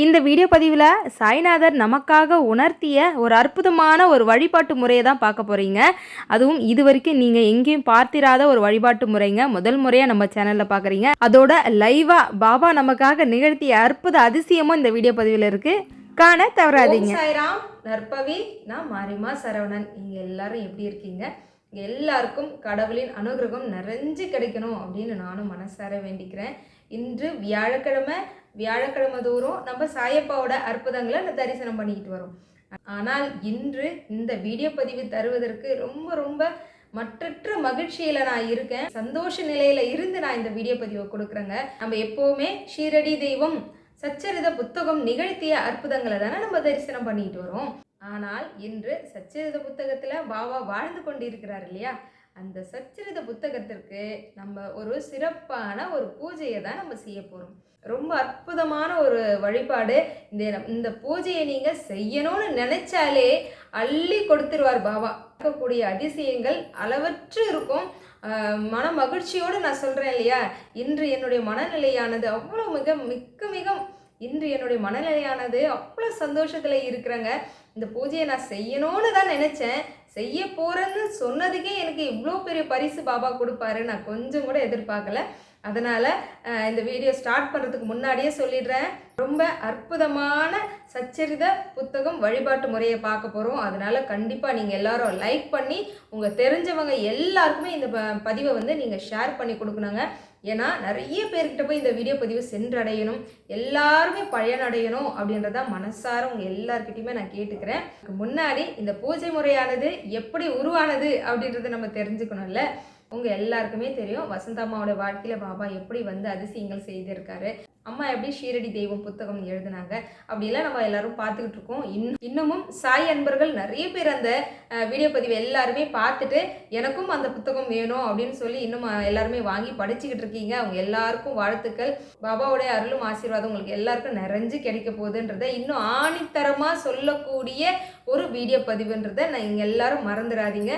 இந்த வீடியோ பதிவில் சாய்நாதர் நமக்காக உணர்த்திய ஒரு அற்புதமான ஒரு வழிபாட்டு முறையை தான் பார்க்க போகிறீங்க அதுவும் இது வரைக்கும் நீங்கள் எங்கேயும் பார்த்திராத ஒரு வழிபாட்டு முறைங்க. முதல் முறையாக நம்ம சேனலில் பார்க்குறீங்க அதோட லைவாக பாபா நமக்காக நிகழ்த்திய அற்புத அதிசயமும் இந்த வீடியோ பதிவில் இருக்குது காண தவறாதீங்க. சாய்ராம் நற்பவி நான் மாரிமா சரவணன். நீங்கள் எல்லாரும் எப்படி இருக்கீங்க? எல்லாருக்கும் கடவுளின் அனுகிரகம் நிறைஞ்சு கிடைக்கணும் அப்படின்னு நானும் மனசார வேண்டிக்கிறேன். இன்று வியாழக்கிழமை வியாழக்கிழமை தோறும் நம்ம சாயப்பாவோட அற்புதங்களை தரிசனம் பண்ணிக்கிட்டு வரோம். ஆனால் இன்று இந்த வீடியோ பதிவு தருவதற்கு ரொம்ப ரொம்ப மற்றற்ற மகிழ்ச்சியில் நான் இருக்கேன். சந்தோஷ நிலையில் இருந்து நான் இந்த வீடியோ பதிவை கொடுக்குறேங்க. நம்ம எப்போவுமே ஷீரடி தெய்வம் சச்சரித புத்தகம் நிகழ்த்திய அற்புதங்களை தானே நம்ம தரிசனம் பண்ணிட்டு வரோம். ஆனால் இன்று சச்சரித புத்தகத்தில் பாபா வாழ்ந்து கொண்டிருக்கிறார் இல்லையா? அந்த சச்சரித புத்தகத்திற்கு நம்ம ஒரு சிறப்பான ஒரு பூஜையை தான் நம்ம செய்ய போகிறோம் ரொம்ப அற்புதமான ஒரு வழிபாடு. இந்த இந்த பூஜையை நீங்கள் செய்யணும்னு நினைச்சாலே அள்ளி கொடுத்துருவார் பாபா. இருக்கக்கூடிய அதிசயங்கள் அளவற்று இருக்கும். மன மகிழ்ச்சியோடு நான் சொல்கிறேன் இல்லையா? இன்று என்னுடைய மனநிலையானது அவ்வளோ மிக மிக்க மிக இன்று என்னுடைய மனநிலையானது அவ்வளோ சந்தோஷத்தில் இருக்கிறேங்க. இந்த பூஜையை நான் செய்யணும்னு தான் நினச்சேன். செய்ய போகிறேன்னு சொன்னதுக்கே எனக்கு இவ்வளோ பெரிய பரிசு பாபா கொடுப்பாரு. நான் கொஞ்சம் கூட எதிர்பார்க்கல. அதனால் இந்த வீடியோ ஸ்டார்ட் பண்ணுறதுக்கு முன்னாடியே சொல்லிடுறேன். ரொம்ப அற்புதமான சச்சரித புத்தகம் வழிபாட்டு முறையை பார்க்க போகிறோம் அதனால் கண்டிப்பாக நீங்கள் எல்லாரும் லைக் பண்ணி உங்கள் தெரிஞ்சவங்க எல்லாருக்குமே இந்த ப- பதிவை வந்து நீங்கள் ஷேர் பண்ணி கொடுக்கணுங்க. ஏன்னா நிறைய பேர்கிட்ட போய் இந்த வீடியோ பதிவு சென்றடையணும். எல்லாருமே பயனடையணும் அப்படின்றத மனசார உங்கள் எல்லாருக்கிட்டையுமே நான் கேட்டுக்கிறேன். முன்னாடி இந்த பூஜை முறையானது எப்படி உருவானது அப்படின்றத நம்ம தெரிஞ்சுக்கணும்ல. உங்கள் எல்லாருக்குமே தெரியும். வசந்தம்மாவோட வாழ்க்கையில் பாபா எப்படி வந்து அதிசயங்கள் செய்திருக்காரு. அம்மா எப்படி ஷீரடி தெய்வம் புத்தகம் எழுதுனாங்க அப்படிலாம் நம்ம எல்லாரும் பார்த்துக்கிட்டு இருக்கோம். இன்னும் இன்னமும் சாய் அன்பர்கள் நிறைய பேர் அந்த வீடியோ பதிவு எல்லாருமே பார்த்துட்டு எனக்கும் அந்த புத்தகம் வேணும் அப்படின்னு சொல்லி இன்னும் எல்லாருமே வாங்கி படிச்சுக்கிட்டு இருக்கீங்க. அவங்க எல்லாருக்கும் வாழ்த்துக்கள். பாபாவுடைய அருளும் ஆசீர்வாதம் உங்களுக்கு எல்லாருக்கும் நிறைஞ்சு கிடைக்க போகுதுன்றதை இன்னும் ஆணித்தரமாக சொல்லக்கூடிய ஒரு வீடியோ பதிவுன்றதை நான் இங்கே எல்லாரும் மறந்துடாதீங்க.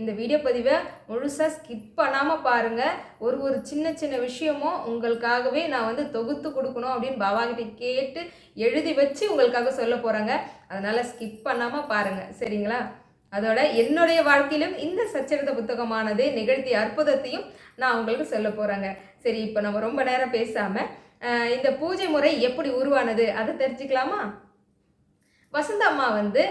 இந்த வீடியோ பதிவை முழுசாக ஸ்கிப் பண்ணாமல் பாருங்கள் ஒரு ஒரு சின்ன சின்ன விஷயமும் உங்களுக்காகவே நான் வந்து தொகுத்து கொடுக்கணும் அப்படின்னு பாபா கிட்ட கேட்டு எழுதி வச்சு உங்களுக்காக சொல்ல போகிறாங்க அதனால் ஸ்கிப் பண்ணாமல் பாருங்கள் சரிங்களா? அதோட என்னுடைய வாழ்க்கையிலும் இந்த சச்சரித புத்தகமானது நிகழ்த்திய அற்புதத்தையும் நான் உங்களுக்கு சொல்ல போகிறேங்க சரி இப்போ நம்ம ரொம்ப நேரம் பேசாமல் இந்த பூஜை முறை எப்படி உருவானது அதை தெரிஞ்சுக்கலாமா? வசந்த அம்மா வந்து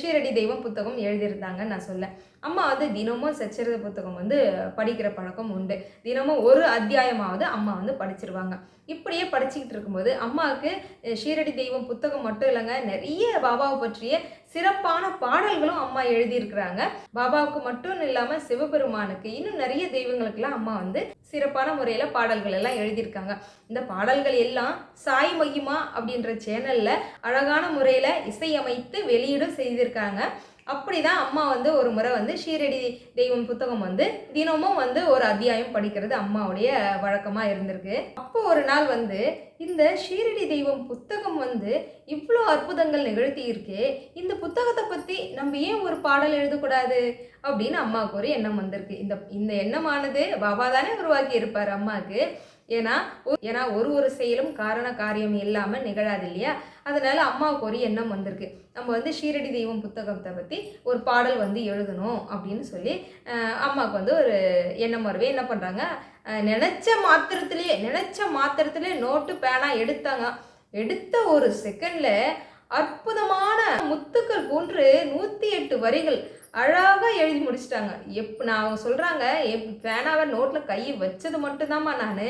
ஷீரடி தெய்வம் புத்தகம் எழுதியிருந்தாங்கன்னு நான் சொல்ல. அம்மா வந்து தினமும் சச்சரித புத்தகம் வந்து படிக்கிற பழக்கம் உண்டு. தினமும் ஒரு அத்தியாயமாவது அம்மா வந்து படிச்சிருவாங்க. இப்படியே படிச்சுக்கிட்டு இருக்கும்போது அம்மாவுக்கு ஷீரடி தெய்வம் புத்தகம் மட்டும் இல்லைங்க. நிறைய பாபாவை பற்றிய சிறப்பான பாடல்களும் அம்மா எழுதியிருக்கிறாங்க. பாபாவுக்கு மட்டும் இல்லாமல் சிவபெருமானுக்கு இன்னும் நிறைய தெய்வங்களுக்கெல்லாம் அம்மா வந்து சிறப்பான முறையில் பாடல்கள் எல்லாம் எழுதியிருக்காங்க. இந்த பாடல்கள் எல்லாம் சாய் மகிமா அப்படின்ற சேனலில் அழகான முறையில் இசையமைத்து வெளியீடும் செய்திருக்காங்க. அப்படி தான் அம்மா வந்து ஒரு முறை வந்து ஷீரடி தெய்வம் புத்தகம் வந்து தினமும் வந்து ஒரு அத்தியாயம் படிக்கிறது அம்மாவுடைய வழக்கமாக இருந்திருக்கு. அப்போ ஒரு நாள் வந்து இந்த ஷீரடி தெய்வம் புத்தகம் வந்து இவ்வளோ அற்புதங்கள் நிகழ்த்தி இருக்கே இந்த புத்தகத்தை பற்றி நம்ம ஏன் ஒரு பாடல் எழுதக்கூடாது? அப்படின்னு அம்மாவுக்கு ஒரு எண்ணம் வந்திருக்கு. இந்த இந்த எண்ணமானது பாபா தானே உருவாக்கி இருப்பார் அம்மாவுக்கு. ஏன்னா ஏன்னா ஒரு ஒரு செயலும் காரண காரியம் இல்லாமல் நிகழாது இல்லையா? அதனால் அம்மாவுக்கு ஒரு எண்ணம் வந்திருக்கு. நம்ம வந்து ஷீரடி தெய்வம் புத்தகத்தை பற்றி ஒரு பாடல் வந்து எழுதணும் அப்படின்னு சொல்லி அம்மாவுக்கு வந்து ஒரு எண்ணம் வரவே. என்ன பண்ணுறாங்க நினச்ச மாத்திரத்துலேயே நினச்ச மாத்திரத்துலேயே நோட்டு பேனா எடுத்தாங்க. எடுத்த ஒரு செகண்டில் அற்புதமான முத்துக்கள் போன்று நூற்றி எட்டு வரிகள் அழகாக எழுதி முடிச்சிட்டாங்க. எப் நான் அவங்க சொல்கிறாங்க எப் பேனாவை நோட்டில் கை வச்சது மட்டும்தாம்மா நான்.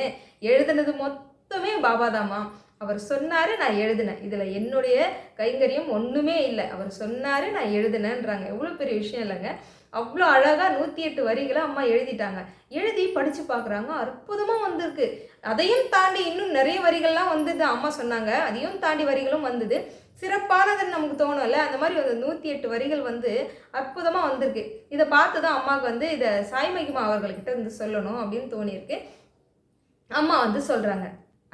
எழுதுனது மொத்தமே பாபாதாம்மா. அவர் சொன்னார் நான் எழுதினேன். இதில் என்னுடைய கைங்கரியம் ஒன்றுமே இல்லை. அவர் சொன்னார் நான் எழுதினேன்றாங்க. எவ்வளோ பெரிய விஷயம் இல்லைங்க. அவ்வளோ அழகாக நூற்றி எட்டு வரிகளை அம்மா எழுதிட்டாங்க. எழுதி படித்து பார்க்குறாங்க. அற்புதமாக வந்திருக்கு. அதையும் தாண்டி இன்னும் நிறைய வரிகள்லாம் வந்தது அம்மா சொன்னாங்க. அதையும் தாண்டி வரிகளும் வந்தது. சிறப்பானதுன்னு நமக்கு தோணும்ல. அந்த மாதிரி ஒரு நூற்றி எட்டு வரிகள் வந்து அற்புதமாக வந்திருக்கு. இதை பார்த்து தான் அம்மாவுக்கு வந்து இதை சாய் மகிமா அவர்கள்கிட்ட இருந்து சொல்லணும் அப்படின்னு தோணியிருக்கு. அம்மா வந்து சொல்கிறாங்க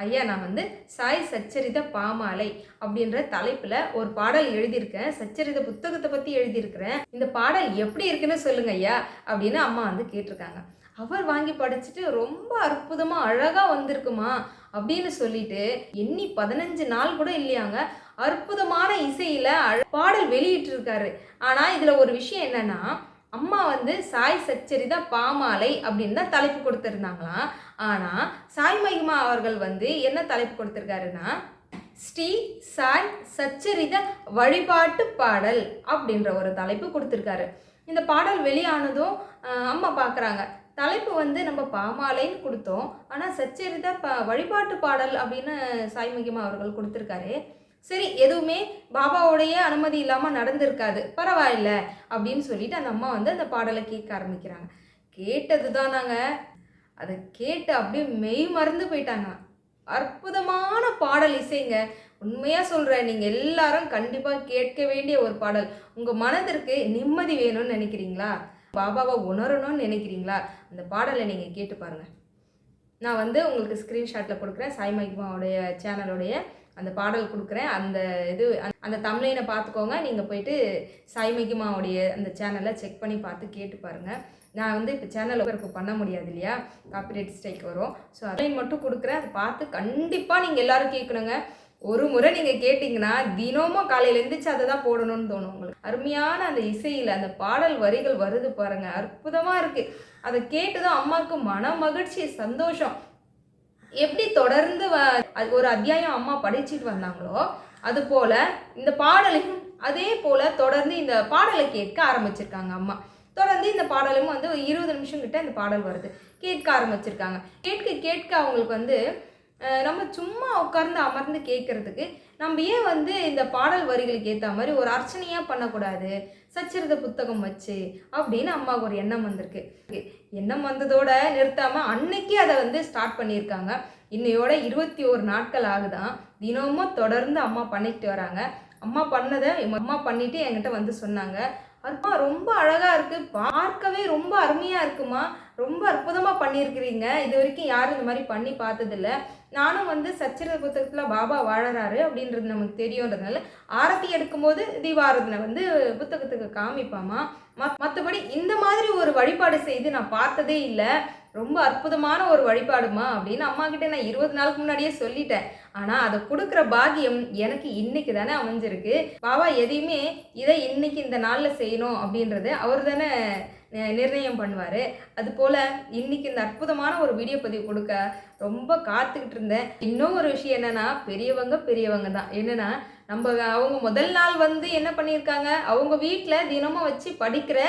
ஐயா நான் வந்து சாய் சச்சரித பாமாலை அப்படின்ற தலைப்பில் ஒரு பாடல் எழுதியிருக்கேன். சச்சரித புத்தகத்தை பற்றி எழுதியிருக்கிறேன். இந்த பாடல் எப்படி இருக்குன்னு சொல்லுங்க ஐயா அப்படின்னு அம்மா வந்து கேட்டிருக்காங்க. அவர் வாங்கி படிச்சுட்டு ரொம்ப அற்புதமாக அழகாக வந்திருக்குமா அப்படின்னு சொல்லிட்டு எண்ணி பதினஞ்சு நாள் கூட இல்லையாங்க. அற்புதமான இசையில் அழ- பாடல் வெளியிட்டிருக்காரு. ஆனால் இதில் ஒரு விஷயம் என்னன்னா அம்மா வந்து சாய் சச்சரிதா பாமாலை அப்படின்னு தான் தலைப்பு கொடுத்துருந்தாங்களாம். ஆனால் சாய் மகிமா அவர்கள் வந்து என்ன தலைப்பு கொடுத்துருக்காருன்னா ஸ்ரீ சாய் சச்சரித வழிபாட்டு பாடல் அப்படின்ற ஒரு தலைப்பு கொடுத்துருக்காரு. இந்த பாடல் வெளியானதும் அம்மா பார்க்குறாங்க தலைப்பு வந்து நம்ம பாமாலைன்னு கொடுத்தோம். ஆனால் சச்சரித ப வழிபாட்டு பாடல் அப்படின்னு சாய் மகிமா அவர்கள் கொடுத்துருக்காரு. சரி எதுவுமே பாபாவோடைய அனுமதி இல்லாமல் நடந்திருக்காது. பரவாயில்ல அப்படின்னு சொல்லிட்டு அந்த அம்மா வந்து அந்த பாடலை கேட்க ஆரம்பிக்கிறாங்க. கேட்டது தான் நாங்கள் அதை கேட்டு அப்படியே மெய் மறந்து போயிட்டாங்க. அற்புதமான பாடல் இசைங்க. உண்மையாக சொல்கிறேன் நீங்கள் எல்லாரும் கண்டிப்பாக கேட்க வேண்டிய ஒரு பாடல். உங்கள் மனதிற்கு நிம்மதி வேணும்னு நினைக்கிறீங்களா? பாபாவை உணரணும்னு நினைக்கிறீங்களா? அந்த பாடலை நீங்கள் கேட்டு பாருங்கள் நான் வந்து உங்களுக்கு ஸ்க்ரீன்ஷாட்டில் கொடுக்குறேன். சாய் மகிமாவுடைய சேனலுடைய அந்த பாடல் கொடுக்குறேன். அந்த இது அந்த- அந்த தமிழைனை பார்த்துக்கோங்க. நீங்கள் போயிட்டு சாய் மகிமாவுடைய அந்த சேனலை செக் பண்ணி பார்த்து கேட்டு பாருங்கள் நான் வந்து இப்போ சேனல் ஒர்க்கு பண்ண முடியாது இல்லையா? காப்பிரைட் ஸ்ட்ரைக் வரும். ஸோ அதையும் மட்டும் கொடுக்குறேன். அதை பார்த்து கண்டிப்பாக நீங்கள் எல்லோரும் கேட்கணுங்க. ஒரு முறை நீங்கள் கேட்டிங்கன்னா தினமும் காலையில் எழுந்திரிச்சு அதை தான் போடணும்னு தோணும் உங்களுக்கு. அருமையான அந்த இசையில் அந்த பாடல் வரிகள் வருது பாருங்கள் அற்புதமாக இருக்குது அதை கேட்டுதான் அம்மாவுக்கு மன மகிழ்ச்சி சந்தோஷம். எப்படி தொடர்ந்து வ- அது ஒரு அத்தியாயம் அம்மா படிச்சுட்டு வந்தாங்களோ அது போல் இந்த பாடலையும் அதே போல் தொடர்ந்து இந்த பாடலை கேட்க ஆரம்பிச்சிருக்காங்க அம்மா. தொடர்ந்து இந்த பாடலும் வந்து ஒரு இருபது நிமிஷம் கிட்ட இந்த பாடல் வருது. கேட்க ஆரம்பிச்சிருக்காங்க. கேட்க கேட்க அவங்களுக்கு வந்து நம்ம சும்மா உட்கார்ந்து அமர்ந்து கேட்கறதுக்கு நம்ம ஏன் வந்து இந்த பாடல் வரிகளுக்கு ஏற்ற மாதிரி ஒரு அர்ச்சனையாக பண்ணக்கூடாது? சச்சரித புத்தகம் வச்சு அப்படின்னு அம்மாவுக்கு ஒரு எண்ணம் வந்திருக்கு. எண்ணம் வந்ததோட நிறுத்தாமல் அன்னைக்கே அதை வந்து ஸ்டார்ட் பண்ணியிருக்காங்க. இன்னையோட இருபத்தி ஒரு நாட்கள் ஆகுதான் தினமும் தொடர்ந்து அம்மா பண்ணிக்கிட்டு வராங்க. அம்மா பண்ணதை அம்மா பண்ணிட்டு என்கிட்ட வந்து சொன்னாங்க. அதுமா ரொம்ப அழகாக இருக்குது பார்க்கவே ரொம்ப அருமையாக இருக்குமா? ரொம்ப அற்புதமாக பண்ணியிருக்கிறீங்க. இது வரைக்கும் யாரும் இந்த மாதிரி பண்ணி பார்த்ததில்ல. நானும் வந்து சச்சரித புத்தகத்தில் பாபா வாழறாரு அப்படின்றது நமக்கு தெரியுன்றதுனால ஆரத்தி எடுக்கும்போது தீபாரதனை வந்து புத்தகத்துக்கு காமிப்பாமா? மத் மற்றபடி இந்த மாதிரி ஒரு வழிபாடு செய்து நான் பார்த்ததே இல்லை. ரொம்ப அற்புதமான ஒரு வழிபாடுமா அப்படின்னு அம்மா கிட்ட நான் இருபது நாளுக்கு முன்னாடியே சொல்லிட்டேன். ஆனால் அதை கொடுக்குற பாக்கியம் எனக்கு இன்னைக்கு தானே அமைஞ்சிருக்கு. பாபா எதையுமே இதை இன்னைக்கு இந்த நாளில் செய்யணும் அப்படின்றது அவர் தானே நிர்ணயம் பண்ணுவார். அது போல் இன்னைக்கு இந்த அற்புதமான ஒரு வீடியோ பதிவு கொடுக்க ரொம்ப காத்துக்கிட்டு இருந்தேன். இன்னும் ஒரு விஷயம் என்னென்னா பெரியவங்க பெரியவங்க தான். என்னென்னா நம்ம அவங்க முதல் நாள் வந்து என்ன பண்ணியிருக்காங்க? அவங்க வீட்டில் தினமும் வச்சு படிக்கிற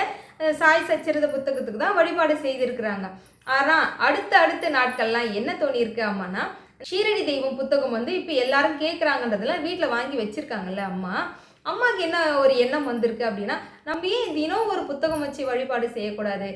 சாய் சச்சரித புத்தகத்துக்கு தான் வழிபாடு செய்திருக்கிறாங்க. ஆனால் அடுத்த அடுத்த நாட்கள்லாம் என்ன தோணியிருக்கு அம்மானா ஷீரடி தெய்வம் புத்தகம் வந்து இப்போ எல்லாரும் கேட்குறாங்கன்றதெல்லாம் வீட்டில் வாங்கி வச்சுருக்காங்கல்ல அம்மா. அம்மாவுக்கு என்ன ஒரு எண்ணம் வந்திருக்கு அப்படின்னா நம்ம ஏன் தினம் ஒரு புத்தகம் வச்சு வழிபாடு செய்யக்கூடாது?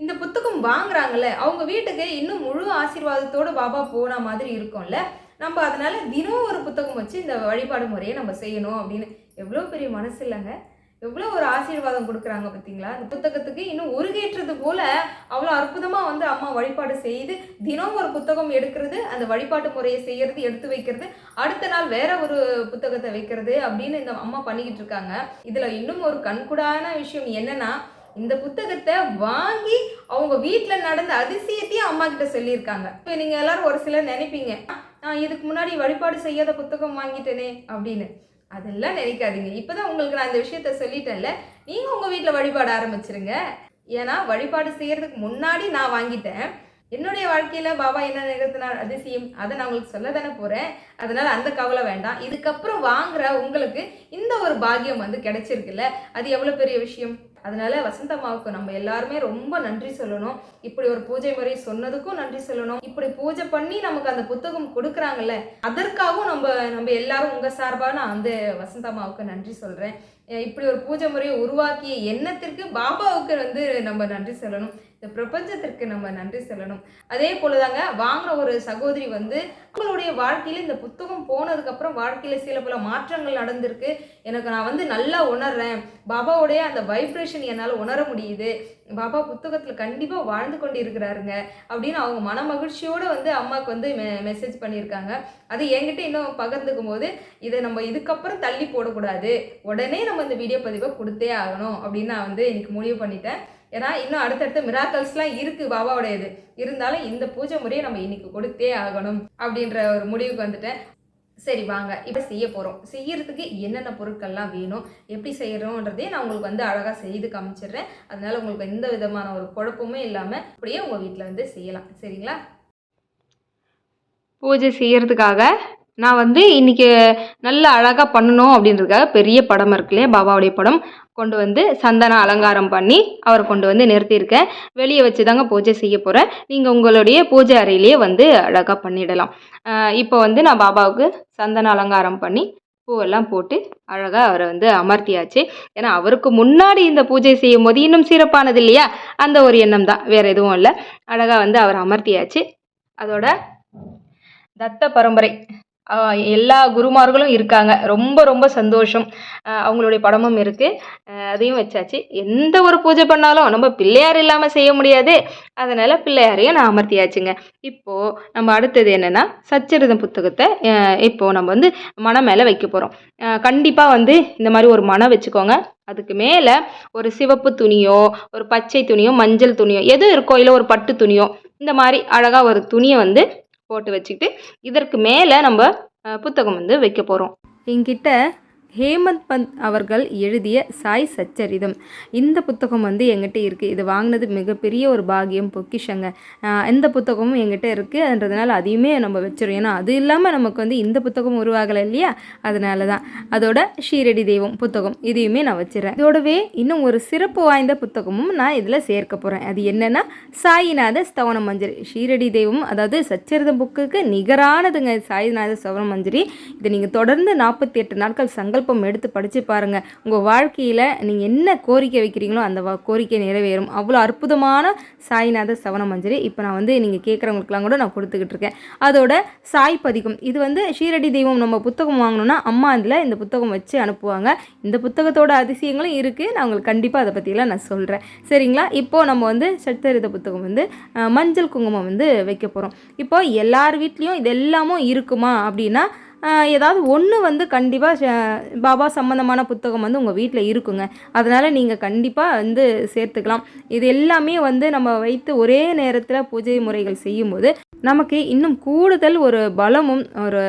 இந்த புத்தகம் வாங்குறாங்கல்ல அவங்க வீட்டுக்கு இன்னும் முழு ஆசீர்வாதத்தோடு பாபா போன மாதிரி இருக்கும்ல நம்ம அதனால தினம் ஒரு புத்தகம் வச்சு இந்த வழிபாடு முறையை நம்ம செய்யணும் அப்படின்னு எவ்வளோ பெரிய மனசு இல்லைங்க. எவ்வளோ ஒரு ஆசீர்வாதம் கொடுக்குறாங்க பார்த்தீங்களா? அந்த புத்தகத்துக்கு இன்னும் உருகேற்றது போல அவ்வளோ அற்புதமாக வந்து அம்மா வழிபாடு செய்து தினம் ஒரு புத்தகம் எடுக்கிறது அந்த வழிபாட்டு முறையை செய்யறது எடுத்து வைக்கிறது அடுத்த நாள் வேற ஒரு புத்தகத்தை வைக்கிறது அப்படின்னு இந்த அம்மா பண்ணிக்கிட்டு இருக்காங்க. இதில் இன்னும் ஒரு கண்கூடான விஷயம் என்னன்னா இந்த புத்தகத்தை வாங்கி அவங்க வீட்டில் நடந்த அதிசயத்தையும் அம்மா கிட்ட சொல்லியிருக்காங்க. இப்போ நீங்கள் எல்லாரும் ஒரு சிலர் நினைப்பீங்க நான் இதுக்கு முன்னாடி வழிபாடு செய்யாத புத்தகம் வாங்கிட்டேனே அப்படின்னு. அதெல்லாம் நினைக்காதீங்க. இப்போதான் உங்களுக்கு நான் இந்த விஷயத்த சொல்லிட்டேன்ல. நீங்கள் உங்கள் வீட்டில் வழிபாட ஆரம்பிச்சிருங்க. ஏன்னா வழிபாடு செய்கிறதுக்கு முன்னாடி நான் வாங்கிட்டேன். என்னுடைய வாழ்க்கையில் பாபா என்ன நிகழ்த்தினார் அதிசயம் அதை நான் உங்களுக்கு சொல்ல தானே போகிறேன் அதனால் அந்த கவலை வேண்டாம். இதுக்கப்புறம் வாங்குற உங்களுக்கு இந்த ஒரு பாக்கியம் வந்து கிடைச்சிருக்குல்ல. அது எவ்வளோ பெரிய விஷயம்? அதனால வசந்தம்மாவுக்கு நம்ம எல்லாருமே ரொம்ப நன்றி சொல்லணும். இப்படி ஒரு பூஜை முறை சொன்னதுக்கும் நன்றி சொல்லணும். இப்படி பூஜை பண்ணி நமக்கு அந்த புத்தகம் கொடுக்குறாங்கல்ல அதற்காகவும் நம்ம நம்ம எல்லாரும் உங்க சார்பாக நான் வந்து வசந்தம்மாவுக்கு நன்றி சொல்றேன். இப்படி ஒரு பூஜை முறையை உருவாக்கிய எண்ணத்திற்கு பாபாவுக்கு வந்து நம்ம நன்றி சொல்லணும். இந்த பிரபஞ்சத்திற்கு நம்ம நன்றி சொல்லணும். அதே போலதாங்க வாங்கின ஒரு சகோதரி வந்து அவங்களுடைய வாழ்க்கையில இந்த புத்தகம் போனதுக்கப்புறம் வாழ்க்கையில் வாழ்க்கையில சில பல மாற்றங்கள் நடந்திருக்கு. எனக்கு நான் வந்து நல்லா உணர்றேன். பாபாவுடைய அந்த வைப்ரேஷன் என்னால் உணர முடியுது. பாபா புத்தகத்தில் கண்டிப்பாக வாழ்ந்து கொண்டு இருக்கிறாருங்க அப்படின்னு அவங்க மன மகிழ்ச்சியோடு வந்து அம்மாவுக்கு வந்து மெ மெசேஜ் பண்ணியிருக்காங்க. அது என்கிட்ட இன்னும் பகிர்ந்துக்கும் போது இதை நம்ம இதுக்கப்புறம் தள்ளி போடக்கூடாது. உடனே நம்ம இந்த வீடியோ பதிவை கொடுத்தே ஆகணும் அப்படின்னு நான் வந்து இன்னைக்கு முடிவு பண்ணிட்டேன். ஏன்னா இன்னும் அடுத்தடுத்த மிராக்கல்ஸ்லாம் இருக்குது பாபாவுடையது. இருந்தாலும் இந்த பூஜை முறையை நம்ம இன்னைக்கு கொடுத்தே ஆகணும் அப்படின்ற ஒரு முடிவுக்கு வந்துட்டேன். சரி வாங்க. இப்போ செய்ய போகிறோம் செய்யறதுக்கு என்னென்ன பொருட்கள்லாம் வேணும் எப்படி செய்கிறோன்றதே நான் உங்களுக்கு வந்து அழகாக செய்து காமிச்சிடுறேன். அதனால உங்களுக்கு எந்த விதமான ஒரு குழப்பமும் இல்லாமல் அப்படியே உங்கள் வீட்டில் வந்து செய்யலாம். சரிங்களா? பூஜை செய்கிறதுக்காக நான் வந்து இன்னைக்கு நல்ல அழகாக பண்ணணும் அப்படின்றதுக்காக பெரிய படம் இருக்கு இல்லையா? பாபாவுடைய படம். கொண்டு வந்து சந்தன அலங்காரம் பண்ணி அவரை கொண்டு வந்து நிறுத்தியிருக்கேன். வெளியே வச்சு தாங்க பூஜை செய்ய போகிறேன் நீங்கள் உங்களுடைய பூஜை அறையிலேயே வந்து அழகாக பண்ணிடலாம். இப்போ வந்து நான் பாபாவுக்கு சந்தன அலங்காரம் பண்ணி பூவெல்லாம் போட்டு அழகாக அவரை வந்து அமர்த்தியாச்சு. ஏன்னா அவருக்கு முன்னாடி இந்த பூஜை செய்யும் போது இன்னும் சிறப்பானது இல்லையா? அந்த ஒரு எண்ணம் தான். வேறு எதுவும் இல்லை. அழகாக வந்து அவர் அமர்த்தியாச்சு. அதோட தத்த பரம்பரை எல்லா குருமார்களும் இருக்காங்க. ரொம்ப ரொம்ப சந்தோஷம். அவங்களுடைய படமும் இருக்குது அதையும் வச்சாச்சு. எந்த ஒரு பூஜை பண்ணாலும் நம்ம பிள்ளையார் இல்லாமல் செய்ய முடியாது. அதனால் பிள்ளையாரையும் நான் அமர்த்தியாச்சுங்க. இப்போது நம்ம அடுத்தது என்னென்னா சச்சரிதம் புத்தகத்தை இப்போது நம்ம வந்து மனம் மேலே வைக்க போகிறோம் கண்டிப்பாக வந்து இந்த மாதிரி ஒரு மனம் வச்சுக்கோங்க. அதுக்கு மேலே ஒரு சிவப்பு துணியோ ஒரு பச்சை துணியோ மஞ்சள் துணியோ எது இருக்கோ இல்லை ஒரு பட்டு துணியோ இந்த மாதிரி அழகாக ஒரு துணியை வந்து போட்டு வச்சுக்கிட்டு இதற்கு மேலே நம்ம புத்தகம் வந்து வைக்க போகிறோம் என்கிட்ட ஹேமந்த் பந்த் அவர்கள் எழுதிய சாய் சச்சரிதம். இந்த புத்தகம் வந்து எங்கிட்ட இருக்குது இது வாங்கினது மிகப்பெரிய ஒரு பாகியம் பொக்கிஷங்க. இந்த புத்தகமும் எங்கிட்ட இருக்குன்றதுனால அதையுமே நம்ம வச்சிடும் ஏன்னா அது இல்லாமல் நமக்கு வந்து இந்த புத்தகம் உருவாகலை இல்லையா? அதனால தான் அதோட ஷீரடி தெய்வம் புத்தகம். இதையுமே நான் வச்சிடறேன் இதோடவே இன்னும் ஒரு சிறப்பு வாய்ந்த புத்தகமும் நான் இதில் சேர்க்க போகிறேன் அது என்னென்னா சாயிநாத ஸ்தவன மஞ்சரி. ஷீரடி தெய்வம் அதாவது சச்சரிதம் புக்குக்கு நிகரானதுங்க சாயிநாத ஸ்தவன மஞ்சரி. இதை நீங்கள் தொடர்ந்து நாற்பத்தி எட்டு நாட்கள் சங்கல்பம் எடுத்து படித்து பாருங்கள் உங்கள் வாழ்க்கையில் நீங்கள் என்ன கோரிக்கை வைக்கிறீங்களோ அந்த வா- கோரிக்கை நிறைவேறும். அவ்வளோ அற்புதமான சாய்நாத சவண மஞ்சரி இப்போ நான் வந்து நீங்கள் கேட்குறவங்களுக்குலாம் கூட நான் கொடுத்துக்கிட்டு இருக்கேன். அதோட சாய் பதிக்கும் இது வந்து ஷீரடி தெய்வம் நம்ம புத்தகம் வாங்கணும்னா அம்மா அதில் இந்த புத்தகம் வச்சு அனுப்புவாங்க. இந்த புத்தகத்தோட அதிசயங்களும் இருக்குது நான் உங்களுக்கு கண்டிப்பாக அதை பற்றிலாம் நான் சொல்கிறேன் சரிங்களா? இப்போது நம்ம வந்து சச்சரித புத்தகம் வந்து மஞ்சள் குங்குமம் வந்து வைக்க போகிறோம் இப்போ எல்லார் வீட்லேயும் இது எல்லாமும் இருக்குமா அப்படின்னா ஏதாவது ஒன்று வந்து கண்டிப்பாக பாபா சம்மந்தமான புத்தகம் வந்து உங்கள் வீட்டில் இருக்குங்க. அதனால் நீங்கள் கண்டிப்பாக வந்து சேர்த்துக்கலாம். இது எல்லாமே வந்து நம்ம வைத்து ஒரே நேரத்தில் பூஜை முறைகள் செய்யும்போது நமக்கு இன்னும் கூடுதல் ஒரு பலமும் ஒரு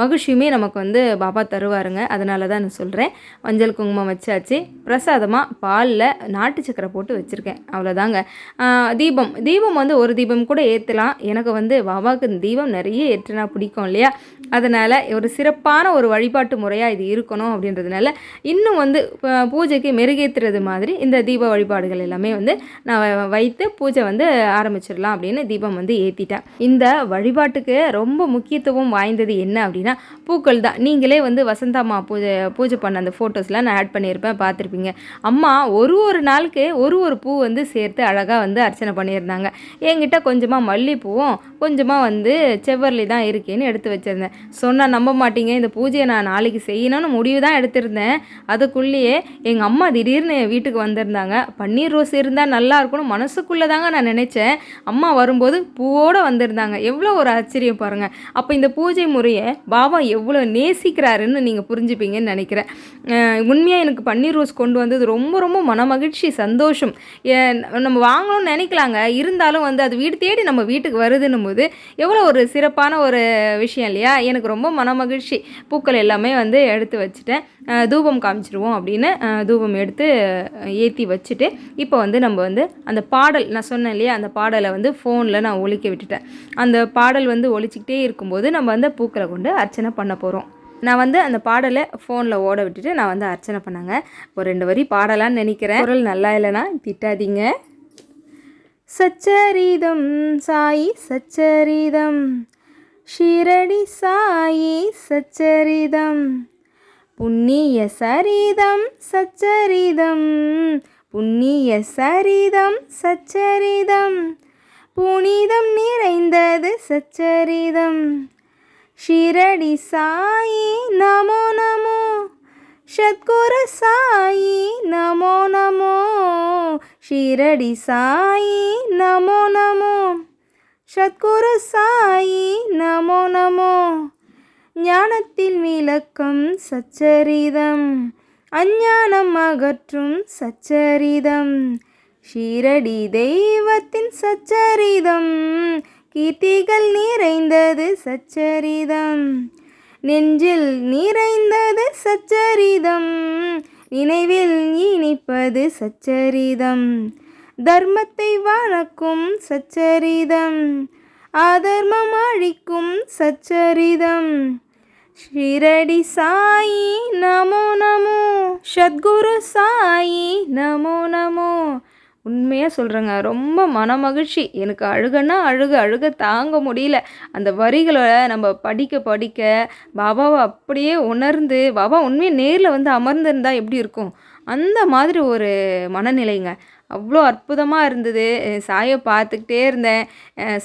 மகிழ்ச்சியுமே நமக்கு வந்து பாபா தருவாருங்க. அதனால தான் நான் சொல்கிறேன் மஞ்சள் குங்குமம் வச்சாச்சு. பிரசாதமாக பாலில் நாட்டு சக்கரை போட்டு வச்சுருக்கேன். அவ்வளோதாங்க தீபம். தீபம் வந்து ஒரு தீபம் கூட ஏற்றலாம் எனக்கு வந்து பாபாவுக்கு இந்த தீபம் நிறைய ஏற்றினா பிடிக்கும் இல்லையா? அதனால் ஒரு சிறப்பான ஒரு வழிபாட்டு முறையாக இது இருக்கணும் அப்படின்றதுனால இன்னும் வந்து பூஜைக்கு மெருகேற்றுறது மாதிரி இந்த தீப வழிபாடுகள் எல்லாமே வந்து நான் வைத்து பூஜை வந்து ஆரம்பிச்சிடலாம் அப்படின்னு தீபம் வந்து ஏற்றிட்டேன் இந்த வழிபாட்டுக்கு ரொம்ப முக்கியத்துவம் வாய்ந்தது என்ன அப்படின்னா பூக்கள் தான். நீங்களே வந்து வசந்தாமா பூஜை பூஜை பண்ண அந்த ஃபோட்டோஸ்லாம் நான் ஆட் பண்ணியிருப்பேன் பார்த்துருப்பீங்க. அம்மா ஒரு ஒரு நாளுக்கு ஒரு ஒரு பூ வந்து சேர்த்து அழகாக வந்து அர்ச்சனை பண்ணியிருந்தாங்க. என்கிட்ட கொஞ்சமாக மல்லிப்பூவும் கொஞ்சமாக வந்து செவ்வரளி தான் இருக்கேன்னு எடுத்து வச்சுருந்தேன். சொன்னால் நம்ப மாட்டீங்க இந்த பூஜையை நான் நாளைக்கு செய்யணும்னு முடிவு தான் எடுத்திருந்தேன். அதுக்குள்ளேயே எங்கள் அம்மா திடீர்னு வீட்டுக்கு வந்திருந்தாங்க. பன்னீர் ரோஸ் இருந்தால் நல்லா இருக்கும்னு மனசுக்குள்ளே தாங்க நான் நினச்சேன். அம்மா வரும்போது பூவோடு வந்திருந்தேன் இருந்தாங்க. எவ்வளோ ஒரு ஆச்சரியம் பாருங்கள் அப்போ இந்த பூஜை முறையை பாபா எவ்வளோ நேசிக்கிறாருன்னு நீங்கள் புரிஞ்சுப்பீங்கன்னு நினைக்கிறேன். உண்மையாக எனக்கு பன்னீர் ரோஸ் கொண்டு வந்தது ரொம்ப ரொம்ப மனமகிழ்ச்சி சந்தோஷம். நம்ம வாங்கணும்னு நினைக்கலாங்க. இருந்தாலும் வந்து அது வீடு தேடி நம்ம வீட்டுக்கு வருதுன்னும் போது எவ்வளோ ஒரு சிறப்பான ஒரு விஷயம் இல்லையா? எனக்கு ரொம்ப மனமகிழ்ச்சி. பூக்கள் எல்லாமே வந்து எடுத்து வச்சுட்டேன். தூபம் காமிச்சிருவோம் அப்படின்னு தூபம் எடுத்து ஏற்றி வச்சுட்டு இப்போ வந்து நம்ம வந்து அந்த பாடல் நான் சொன்னேன் இல்லையா? அந்த பாடலை வந்து ஃபோனில் நான் ஒழிக்க விட்டுட்டேன். அந்த பாடல் வந்து ஒழிச்சிக்கிட்டே இருக்கும்போது நம்ம வந்து பூக்களை கொண்டு அர்ச்சனை பண்ண போகிறோம் நான் வந்து அந்த பாடலை ஃபோனில் ஓட விட்டுட்டு நான் வந்து அர்ச்சனை பண்ணாங்க. ஒரு ரெண்டு வரி பாடலான்னு நினைக்கிறேன். குரல் நல்லா இல்லைன்னா திட்டாதீங்க. சச்சரிதம் சாயி சச்சரிதம். ஷிரடி சாயி சச்சரிதம். புண்ணிய சரிதம் சச்சரிதம். புண்ணிய சரிதம் சச்சரிதம். புனிதம் நிறைந்தது சச்சரிதம். ஷிரடி சாயி நமோ நமோ. சத்குரு சாயி நமோ நமோ. ஷிரடி சாயி நமோ நமோ. சத்குரு சாயி நமோ நமோ. ஞானத்தில் விளக்கம் சச்சரிதம். அஞ்ஞானம் அகற்றும் சச்சரிதம். ஷீரடி தெய்வத்தின் சச்சரிதம் கீர்த்திகள் நிறைந்தது சச்சரிதம். நெஞ்சில் நிறைந்தது சச்சரிதம் நினைவில் இனிப்பது சச்சரிதம். தர்மத்தை வணக்கும் சச்சரிதம் அதர்மம் அழிக்கும் சச்சரிதம். ஷிரடி சாயி நமோ நமோ சத்குரு சாயி நமோ நமோ உண்மையாக சொல்கிறேங்க ரொம்ப மனமகிழ்ச்சி. எனக்கு அழுகன்னா அழுக அழுக தாங்க முடியல. அந்த வரிகளை நம்ம படிக்க படிக்க பாபாவை அப்படியே உணர்ந்து பாபா உண்மையாக நேரில் வந்து அமர்ந்திருந்தால் எப்படி இருக்கும்? அந்த மாதிரி ஒரு மனநிலைங்க. அவ்வளோ அற்புதமாக இருந்தது. சாயை பார்த்துக்கிட்டே இருந்தேன்.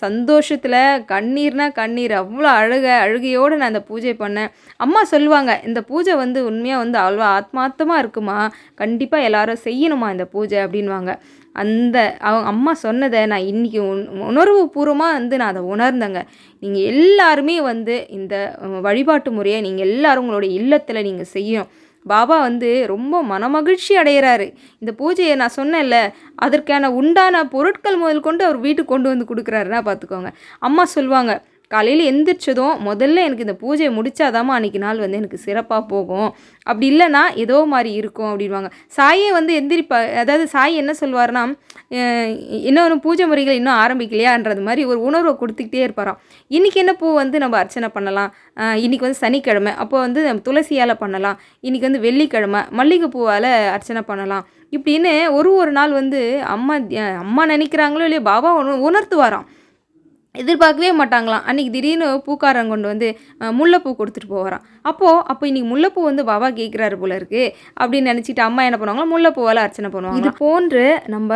சந்தோஷத்தில் கண்ணீர்னா கண்ணீர். அவ்வளோ அழுக அழுகையோடு நான் அந்த பூஜை பண்ணேன். அம்மா சொல்லுவாங்க இந்த பூஜை வந்து உண்மையாக வந்து அவ்வளோ ஆத்மார்த்தமாக இருக்குமா? கண்டிப்பாக எல்லாரும் செய்யணுமா இந்த பூஜை அப்படின்வாங்க அந்த அவங்க அம்மா சொன்னதை நான் இன்றைக்கி உண் உணர்வு பூர்வமாக வந்து நான் அதை உணர்ந்தேங்க. நீங்கள் எல்லாருமே வந்து இந்த வழிபாட்டு முறையை நீங்கள் எல்லாரும் உங்களுடைய இல்லத்தில் நீங்கள் செய்யணும். பாபா வந்து ரொம்ப மனமகிழ்ச்சி அடைகிறாரு இந்த பூஜையை நான் சொன்னேன்ல அதற்கான உண்டான பொருட்கள் முதல் கொண்டு அவர் வீட்டுக்கு கொண்டு வந்து கொடுக்குறாருன்னா பார்த்துக்கோங்க. அம்மா சொல்லுவாங்க காலையில் எந்திரிச்சதும் முதல்ல எனக்கு இந்த பூஜையை முடிச்சாதாம்மா அன்றைக்கி நாள் வந்து எனக்கு சிறப்பாக போகும். அப்படி இல்லைன்னா ஏதோ மாதிரி இருக்கும் அப்படின்வாங்க சாயே வந்து எந்திரிப்பா அதாவது சாய் என்ன சொல்லுவாருன்னா அஹ் இன்னொரு பூஜை முறைகள் இன்னும் ஆரம்பிக்கலையான்றது மாதிரி ஒரு உணர்வை கொடுத்துக்கிட்டே இருப்பாராம். இன்றைக்கி என்ன பூ வந்து நம்ம அர்ச்சனை பண்ணலாம்? இன்றைக்கி வந்து சனிக்கிழமை அப்போ வந்து நம்ம துளசியால் பண்ணலாம். இன்றைக்கி வந்து வெள்ளிக்கிழமை மல்லிகைப்பூவால் அர்ச்சனை பண்ணலாம். இப்படின்னு ஒரு ஒரு நாள் வந்து அம்மா அம்மா நினைக்கிறாங்களோ இல்லையோ பாபா உணர்த்துவாராம். எதிர்பார்க்கவே மாட்டாங்களாம். அன்றைக்கி திடீர்னு பூக்காரன் கொண்டு வந்து முல்லைப்பூ கொடுத்துட்டு போகிறான் அப்போது அப்போ இன்றைக்கி முல்லைப்பூ வந்து பாபா கேட்குறாரு போல இருக்கு அப்படின்னு நினச்சிட்டு அம்மா என்ன பண்ணுவாங்களா முல்லைப்பூவால் அர்ச்சனை பண்ணுவாங்க இது போன்று நம்ம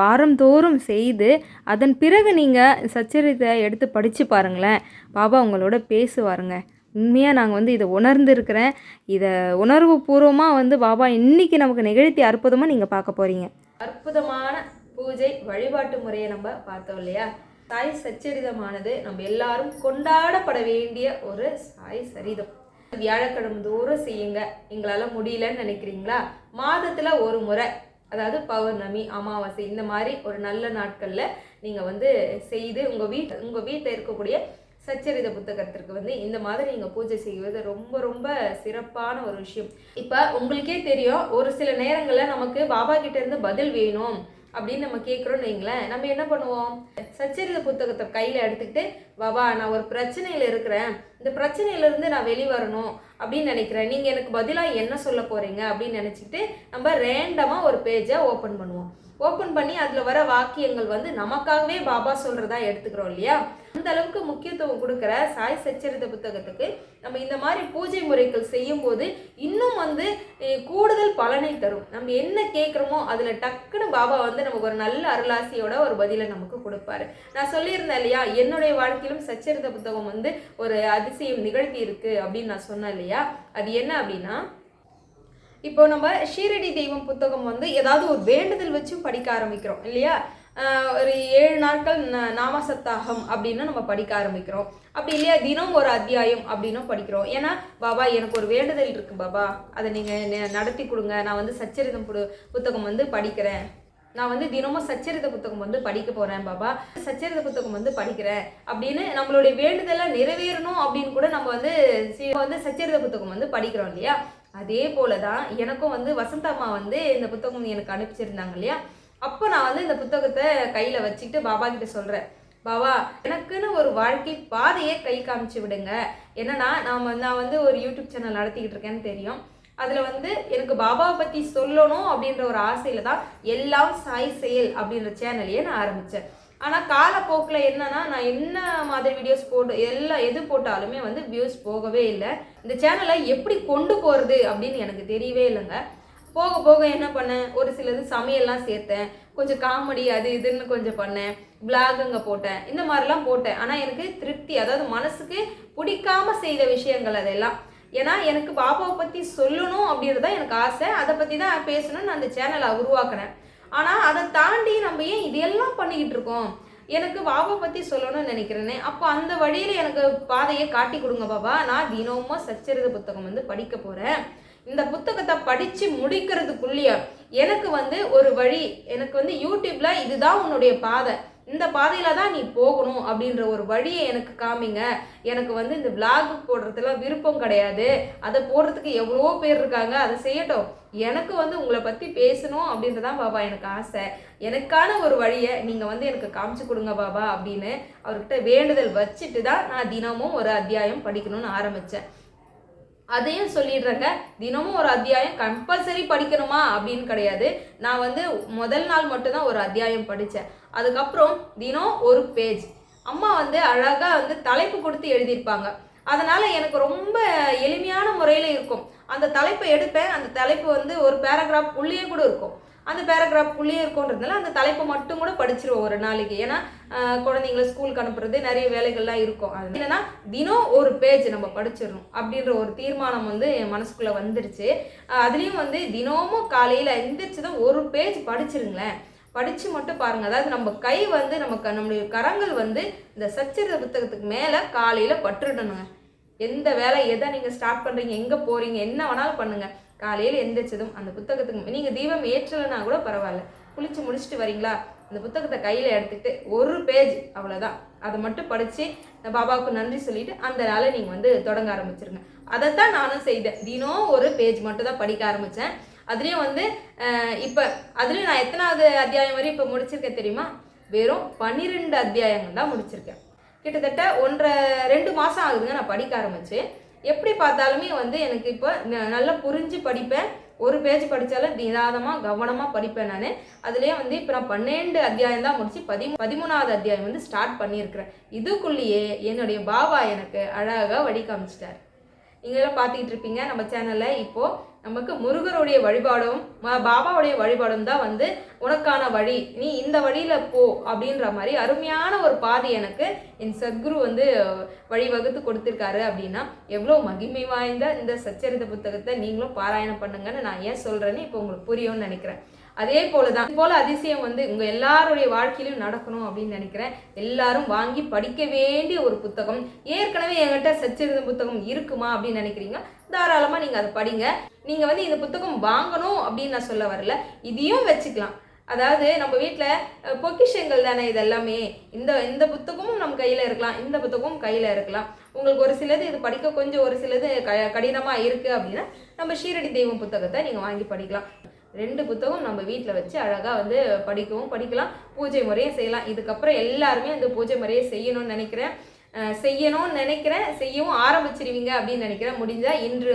வாரந்தோறும் செய்து அதன் பிறகு நீங்கள் சச்சரித்தை எடுத்து படித்து பாருங்களேன். பாபா உங்களோட பேசுவாருங்க. உண்மையாக நாங்கள் வந்து இதை உணர்ந்துருக்கிறேன். இதை உணர்வு பூர்வமாக வந்து பாபா இன்னைக்கு நமக்கு நிகழ்த்தி அற்புதமாக நீங்கள் பார்க்க போகிறீங்க அற்புதமான பூஜை வழிபாட்டு முறையை நம்ம பார்த்தோம் இல்லையா? சாய் சச்சரிதமானது நம்ம எல்லாரும் கொண்டாடப்பட வேண்டிய ஒரு சாய் சரிதம். வியாழக்கிழமை தோறும் செய்யுங்க. எங்களால் முடியலன்னு நினைக்கிறீங்களா? மாதத்தில் ஒரு முறை அதாவது பௌர்ணமி அமாவாசை இந்த மாதிரி ஒரு நல்ல நாட்களில் நீங்கள் வந்து செய்து உங்கள் வீட்டு உங்கள் வீட்டில் இருக்கக்கூடிய சச்சரித புத்தகத்திற்கு வந்து இந்த மாதிரி நீங்கள் பூஜை செய்வது ரொம்ப ரொம்ப சிறப்பான ஒரு விஷயம். இப்போ உங்களுக்கே தெரியும் ஒரு சில நேரங்களில் நமக்கு பாபா கிட்டேருந்து பதில் வேணும். அப்படின்னு நம்ம கேட்குறோம்னு வைங்களேன். நம்ம என்ன பண்ணுவோம்? சச்சரித புத்தகத்தை கையில் எடுத்துக்கிட்டு வாவா நான் ஒரு பிரச்சனையில் இருக்கிறேன். இந்த பிரச்சனையிலேருந்து நான் வெளிவரணும் அப்படின்னு நினைக்கிறேன். நீங்கள் எனக்கு பதிலாக என்ன சொல்ல போகிறீங்க அப்படின்னு நினச்சிக்கிட்டு நம்ம ரேண்டமாக ஒரு பேஜை ஓப்பன் பண்ணுவோம். ஓப்பன் பண்ணி அதில் வர வாக்கியங்கள் வந்து நமக்காகவே பாபா சொல்கிறதா எடுத்துக்கிறோம் இல்லையா? அந்த அளவுக்கு முக்கியத்துவம் கொடுக்குற சாய் சச்சரித புத்தகத்துக்கு நம்ம இந்த மாதிரி பூஜை முறைகள் செய்யும்போது இன்னும் வந்து கூடுதல் பலனை தரும். நம்ம என்ன கேட்குறோமோ அதில் டக்குன்னு பாபா வந்து நமக்கு ஒரு நல்ல அருளாசியோட ஒரு பதிலை நமக்கு கொடுப்பாரு. நான் சொல்லியிருந்தேன் இல்லையா என்னுடைய வாழ்க்கையிலும் சச்சரித புத்தகம் வந்து ஒரு அதிசயம் நிகழ்த்தி இருக்கு அப்படின்னு நான் சொன்னேன் இல்லையா? அது என்ன அப்படின்னா இப்போ நம்ம ஷீரடி தெய்வம் புத்தகம் வந்து ஏதாவது ஒரு வேண்டுதல் வச்சும் படிக்க ஆரம்பிக்கிறோம் இல்லையா? ஒரு ஏழு நாட்கள் ந- நாம அப்படின்னு நம்ம படிக்க ஆரம்பிக்கிறோம். அப்படி இல்லையா? தினம் ஒரு அத்தியாயம் அப்படின்னும் படிக்கிறோம். ஏன்னா பாபா எனக்கு ஒரு வேண்டுதல் இருக்கு பாபா. அதை நீங்கள் நடத்தி கொடுங்க. நான் வந்து சச்சரிதம் புத்தகம் வந்து படிக்கிறேன். நான் வந்து தினமும் சச்சரித புத்தகம் வந்து படிக்க போகிறேன் பாபா. சச்சரித புத்தகம் வந்து படிக்கிறேன் அப்படின்னு நம்மளுடைய வேண்டுதலை நிறைவேறணும் அப்படின்னு கூட நம்ம வந்து வந்து சச்சரித புத்தகம் வந்து படிக்கிறோம் இல்லையா? அதே போல தான் எனக்கும் வந்து வசந்த அம்மா வந்து இந்த புத்தகம் எனக்கு அனுப்பிச்சிருந்தாங்க இல்லையா? அப்போ நான் வந்து இந்த புத்தகத்தை கையில் வச்சுக்கிட்டு பாபா கிட்ட சொல்கிறேன் பாபா எனக்குன்னு ஒரு வாழ்க்கை பாதையை கை காமிச்சு விடுங்க. என்னன்னா நான் நான் வந்து ஒரு யூடியூப் சேனல் நடத்திக்கிட்டு இருக்கேன்னு தெரியும். அதில் வந்து எனக்கு பாபாவை பற்றி சொல்லணும் அப்படின்ற ஒரு ஆசையில் தான் எல்லாம் சாய் செயல் அப்படின்ற சேனலையே நான் ஆரம்பித்தேன் ஆனால் காலப்போக்கில் என்னன்னா நான் என்ன மாதிரி வீடியோஸ் போட்டு எல்லாம் எது போட்டாலுமே வந்து வியூஸ் போகவே இல்லை. இந்த சேனலை எப்படி கொண்டு போகிறது அப்படின்னு எனக்கு தெரியவே இல்லைங்க. போக போக என்ன பண்ணேன்? ஒரு சிலது சமையல்லாம் சேர்த்தேன். கொஞ்சம் காமெடி அது இதுன்னு கொஞ்சம் பண்ணேன். பிளாகுங்க போட்டேன். இந்த மாதிரிலாம் போட்டேன். ஆனால் எனக்கு திருப்தி அதாவது மனசுக்கு பிடிக்காம செய்த விஷயங்கள் அதெல்லாம். ஏன்னா எனக்கு பாபாவை பற்றி சொல்லணும் அப்படின்றது தான் எனக்கு ஆசை. அதை பற்றி தான் பேசணும்னு நான் அந்த சேனலை உருவாக்கினேன் ஆனால் அதை தாண்டி நம்ம ஏன் இதெல்லாம் பண்ணிக்கிட்டு இருக்கோம்? எனக்கு பாபா பற்றி சொல்லணும்னு நினைக்கிறேனே. அப்போ அந்த வழியில் எனக்கு பாதையை காட்டி கொடுங்க பாபா. நான் தினமும் சச்சரித புத்தகம் வந்து படிக்க போகிறேன் இந்த புத்தகத்தை படித்து முடிக்கிறதுக்குள்ளேயே எனக்கு வந்து ஒரு வழி எனக்கு வந்து யூடியூப்ல இதுதான் உன்னுடைய பாதை. இந்த பாதையில தான் நீ போகணும் அப்படின்ற ஒரு வழியை எனக்கு காமிங்க. எனக்கு வந்து இந்த விளாக் போடுறதுல விருப்பம் கிடையாது. அதை போடுறதுக்கு எவ்வளோ பேர் இருக்காங்க. அதை செய்யட்டும். எனக்கு வந்து உங்களை பற்றி பேசணும் அப்படின்றதான் பாபா எனக்கு ஆசை. எனக்கான ஒரு வழியை நீங்கள் வந்து எனக்கு காமிச்சு கொடுங்க பாபா அப்படின்னு அவர்கிட்ட வேண்டுதல் வச்சுட்டு தான் நான் தினமும் ஒரு அத்தியாயம் படிக்கணும்னு ஆரம்பித்தேன் அதையும் சொல்லிடுறேங்க. தினமும் ஒரு அத்தியாயம் கம்பல்சரி படிக்கணுமா அப்படின்னு கிடையாது. நான் வந்து முதல் நாள் மட்டும்தான் ஒரு அத்தியாயம் படித்தேன் அதுக்கப்புறம் தினம் ஒரு பேஜ் அம்மா வந்து அழகாக வந்து தலைப்பு கொடுத்து எழுதியிருப்பாங்க. அதனால் எனக்கு ரொம்ப எளிமையான முறையில் இருக்கும். அந்த தலைப்பை எடுப்பேன். அந்த தலைப்பு வந்து ஒரு பேராகிராஃப் உள்ளேயே கூட இருக்கும். அந்த பேராகிராஃப்குள்ளேயே உள்ளே இருக்கும்ன்றதுனால அந்த தலைப்பை மட்டும் கூட படிச்சிருவோம் ஒரு நாளைக்கு. ஏன்னா குழந்தைங்கள ஸ்கூலுக்கு அனுப்புறது நிறைய வேலைகள்லாம் இருக்கும். அது என்னன்னா தினம் ஒரு பேஜ் நம்ம படிச்சிடணும் அப்படின்ற ஒரு தீர்மானம் வந்து என் மனசுக்குள்ளே வந்துருச்சு. அதுலேயும் வந்து தினமும் காலையில் எந்திரிச்சு தான் ஒரு பேஜ் படிச்சிருங்களேன். படித்து மட்டும் பாருங்கள் அதாவது நம்ம கை வந்து நம்ம க நம்முடைய கரங்கள் வந்து இந்த சச்சரித புத்தகத்துக்கு மேலே காலையில் பட்டுடணுங்க. எந்த வேலை எதை நீங்கள் ஸ்டார்ட் பண்ணுறீங்க எங்கே போகிறீங்க என்ன வேணாலும் பண்ணுங்கள் காலையில் எந்திரிச்சதும் அந்த புத்தகத்துக்கு நீங்கள் தீபம் ஏற்றலைன்னா கூட பரவாயில்ல. குளிச்சு முடிச்சுட்டு வரீங்களா? அந்த புத்தகத்தை கையில் எடுத்துக்கிட்டு ஒரு பேஜ் அவ்வளோதான் அதை மட்டும் படித்து பாபாவுக்கு நன்றி சொல்லிட்டு அந்த நாளை நீங்கள் வந்து தொடங்க ஆரம்பிச்சிருங்க. அதைத்தான் நானும் செய்தேன். தினம் ஒரு பேஜ் மட்டும் தான் படிக்க ஆரம்பித்தேன் அதுலேயும் வந்து இப்போ அதுலேயும் நான் எத்தனாவது அத்தியாயம் வரையும் இப்போ முடிச்சிருக்கேன் தெரியுமா? வெறும் பன்னிரெண்டு அத்தியாயங்கள் தான் முடிச்சிருக்கேன். கிட்டத்தட்ட ஒன்றரை ரெண்டு மாதம் ஆகுதுங்க நான் படிக்க ஆரம்பிச்சு. எப்படி பார்த்தாலுமே வந்து எனக்கு இப்போ நல்லா புரிஞ்சு படிப்பேன். ஒரு பேஜ் படித்தாலும் நிதானமாக கவனமாக படிப்பேன் நான். அதுலேயே வந்து இப்போ நான் பன்னெண்டு அத்தியாயம் தான் முடிச்சு பதி பதிமூணாவது அத்தியாயம் வந்து ஸ்டார்ட் பண்ணியிருக்கிறேன். இதுக்குள்ளேயே என்னுடைய பாபா எனக்கு அழகாக வழி காமிச்சிட்டார். நீங்களாம் பார்த்துக்கிட்டு இருப்பீங்க. நம்ம சேனலில் இப்போது நமக்கு முருகருடைய வழிபாடும் பாபாவுடைய வழிபாடும் தான் வந்து உனக்கான வழி. நீ இந்த வழியில் போ அப்படின்ற மாதிரி அருமையான ஒரு பாதை எனக்கு என் சத்குரு வந்து வழிவகுத்து கொடுத்துருக்காரு அப்படின்னா எவ்வளோ மகிமை வாய்ந்த இந்த சச்சரித புத்தகத்தை நீங்களும் பாராயணம் பண்ணுங்கன்னு நான் ஏன் சொல்கிறேன்னு இப்போ உங்களுக்கு புரியும்னு நினைக்கிறேன். அதே போல தான் இது போல அதிசயம் வந்து உங்க எல்லாருடைய வாழ்க்கையிலும் நடக்கணும் அப்படின்னு நினைக்கிறேன். எல்லாரும் வாங்கி படிக்க வேண்டிய ஒரு புத்தகம். ஏற்கனவே என்கிட்ட சச்சிருந்த புத்தகம் இருக்குமா அப்படின்னு நினைக்கிறீங்க? தாராளமாக நீங்கள் அதை படிங்க. நீங்கள் வந்து இந்த புத்தகம் வாங்கணும் அப்படின்னு நான் சொல்ல வரல. இதையும் வச்சுக்கலாம். அதாவது நம்ம வீட்டில் பொக்கிஷங்கள் தானே இது எல்லாமே இந்த இந்த புத்தகமும் நம்ம கையில் இருக்கலாம். இந்த புத்தகமும் கையில் இருக்கலாம். உங்களுக்கு ஒரு சிலது இது படிக்க கொஞ்சம் ஒரு சிலது க கடினமாக இருக்குது அப்படின்னா நம்ம ஷீரடி தெய்வம் புத்தகத்தை நீங்கள் வாங்கி படிக்கலாம். ரெண்டு புத்தகம் நம்ம வீட்டில் வச்சு அழகாக வந்து படிக்கவும் படிக்கலாம் பூஜை முறையும் செய்யலாம். இதுக்கப்புறம் எல்லாருமே அந்த பூஜை முறையை செய்யணும்னு நினைக்கிறேன். செய்யணும்னு நினைக்கிறேன். செய்யவும் ஆரம்பிச்சிருவீங்க அப்படின்னு நினைக்கிறேன். முடிஞ்சால் இன்று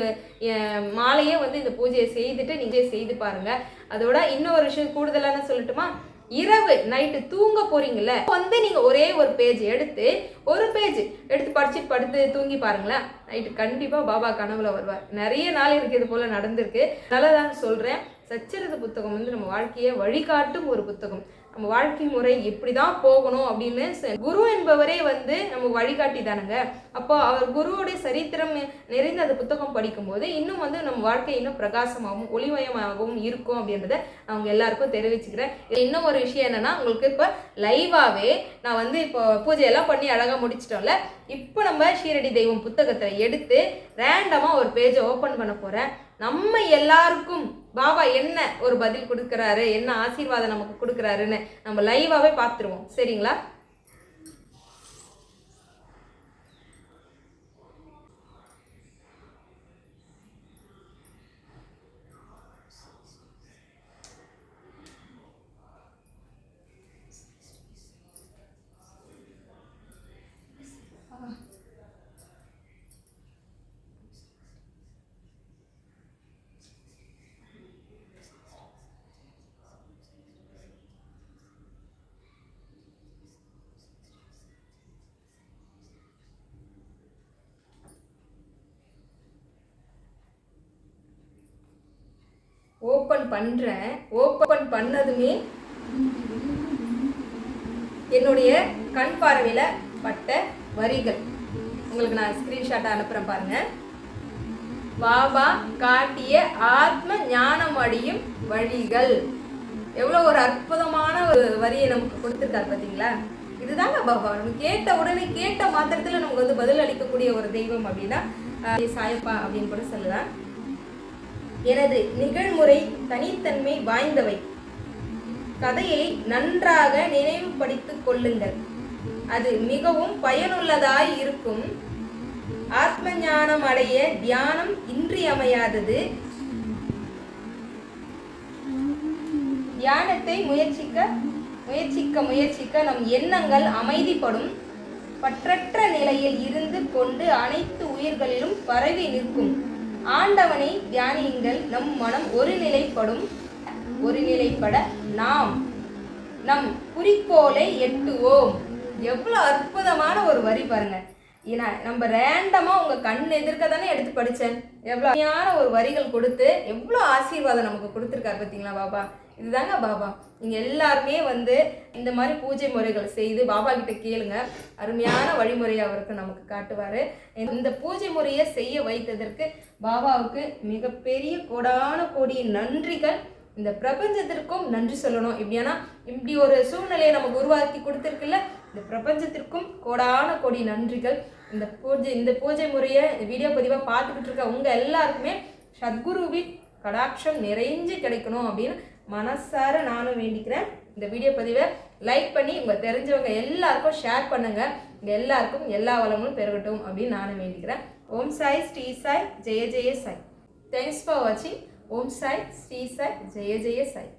மாலையே வந்து இந்த பூஜையை செய்துட்டு நீங்கள் செய்து பாருங்கள் அதோட இன்னொரு விஷயம் கூடுதலான சொல்லட்டுமா? இரவு நைட்டு தூங்க போறீங்கல்ல வந்து நீங்க ஒரே ஒரு பேஜ் எடுத்து ஒரு பேஜ் எடுத்து படிச்சு படுத்து தூங்கி பாருங்களேன். நைட்டு கண்டிப்பா பாபா கனவுல வருவார். நிறைய நாள் இருக்கு இது போல நடந்திருக்கு. நல்லதான் சொல்றேன். சச்சரித புத்தகம் வந்து நம்ம வாழ்க்கையை வழிகாட்டும் ஒரு புத்தகம். நம்ம வாழ்க்கை முறை இப்படி தான் போகணும் அப்படின்னு குரு என்பவரே வந்து நம்ம வழிகாட்டி தானுங்க. அப்போ அவர் குருவுடைய சரித்திரம் நிறைந்த அந்த புத்தகம் படிக்கும்போது இன்னும் வந்து நம்ம வாழ்க்கை இன்னும் பிரகாசமாகவும் ஒளிமயமாகவும் இருக்கும் அப்படின்றத அவங்க எல்லாருக்கும் தெரிவிச்சுக்கிறேன். இன்னும் ஒரு விஷயம் என்னன்னா உங்களுக்கு இப்போ லைவாகவே நான் வந்து இப்போ பூஜையெல்லாம் பண்ணி அழகாக முடிச்சிட்டோம்ல. இப்போ நம்ம ஷீரடி தெய்வம் புத்தகத்தை எடுத்து ரேண்டமாக ஒரு பேஜை ஓப்பன் பண்ண போகிறேன் நம்ம எல்லாருக்கும் பாபா என்ன ஒரு பதில் கொடுக்குறாரு என்ன ஆசீர்வாதம் நமக்கு கொடுக்குறாருன்னு நம்ம லைவாகவே பார்த்துருவோம். சரிங்களா? ஓப்பன் பண்ணுறேன் ஓப்பன் பண்ணதுமே என்னுடைய கண் பார்வையில் பட்ட வரிகள். உங்களுக்கு நான் ஸ்க்ரீன்ஷாட்டை அனுப்புகிறேன் பாருங்க. பாபா காட்டிய ஆத்ம ஞானம் அடியும் வழிகள். எவ்வளோ ஒரு அற்புதமான ஒரு வரியை நமக்கு கொடுத்துருக்காரு பார்த்தீங்களா இதுதாங்க பாபா நம்ம கேட்ட உடனே கேட்ட மாத்திரத்தில் நமக்கு வந்து பதில் அளிக்கக்கூடிய ஒரு தெய்வம் அப்படின்னா சாயப்பா அப்படின்னு கூட சொல்லலாம். எனது நிகழ்முறை தனித்தன்மை வாய்ந்தவை. கதையை நன்றாக நினைவுபடுத்திக் கொள்ளுங்கள். அது மிகவும் பயனுள்ளதாய் இருக்கும். ஆத்ம ஞானம் அடைய தியானம் இன்றியமையாதது. தியானத்தை முயற்சிக்க முயற்சிக்க முயற்சிக்க நம் எண்ணங்கள் அமைதிப்படும். பற்றற்ற நிலையில் இருந்து கொண்டு அனைத்து உயிர்களிலும் பரவி நிற்கும். ஆண்டவனை தியானியுங்கள். நம் மனம் ஒருநிலைப்படும் ஒருநிலைப்பட நாம் நம் குறிக்கோளை எட்டுவோம். எவ்வளோ அற்புதமான ஒரு வரி பாருங்க. ஏன்னா நம்ம ரேண்டமாக உங்க கண் எதிர்க்க தானே எடுத்து படித்தேன் எவ்வளோ அருமையான ஒரு வரிகள் கொடுத்து எவ்வளோ ஆசீர்வாதம் நமக்கு கொடுத்துருக்காரு பார்த்தீங்களா பாபா? இதுதாங்க பாபா. நீங்கள் எல்லாருமே வந்து இந்த மாதிரி பூஜை முறைகள் செய்து பாபா கிட்ட கேளுங்க. அருமையான வழிமுறையை அவருக்கு நமக்கு காட்டுவார். இந்த பூஜை முறையை செய்ய வைத்ததற்கு பாபாவுக்கு மிகப்பெரிய கோடான கோடி நன்றிகள். இந்த பிரபஞ்சத்திற்கும் நன்றி சொல்லணும். இப்படியானா இப்படி ஒரு சூழ்நிலையை நமக்கு உருவாக்கி கொடுத்துருக்குல்ல? இந்த பிரபஞ்சத்திற்கும் கோடான கோடி நன்றிகள். இந்த பூஜை இந்த பூஜை முறையை இந்த வீடியோ பதிவாக பார்த்துக்கிட்டு இருக்க உங்கள் எல்லாருக்குமே சத்குருவின் கடாட்சம் நிறைஞ்சு கிடைக்கணும் அப்படின்னு மனசார நானும் வேண்டிக்கிறேன். இந்த வீடியோ பதிவை லைக் பண்ணி உங்கள் தெரிஞ்சவங்க எல்லாருக்கும் ஷேர் பண்ணுங்கள் இங்கே எல்லாருக்கும் எல்லா வளங்களும் பெருகட்டும் அப்படின்னு நானும் வேண்டிக்கிறேன். ஓம் சாய் ஸ்ரீ சாய் ஜெய ஜெய சாய். தேங்க்ஸ் ஃபார் வாட்சிங் ஓம் சாய் ஸ்ரீ சாய் ஜெய ஜெய சாய்.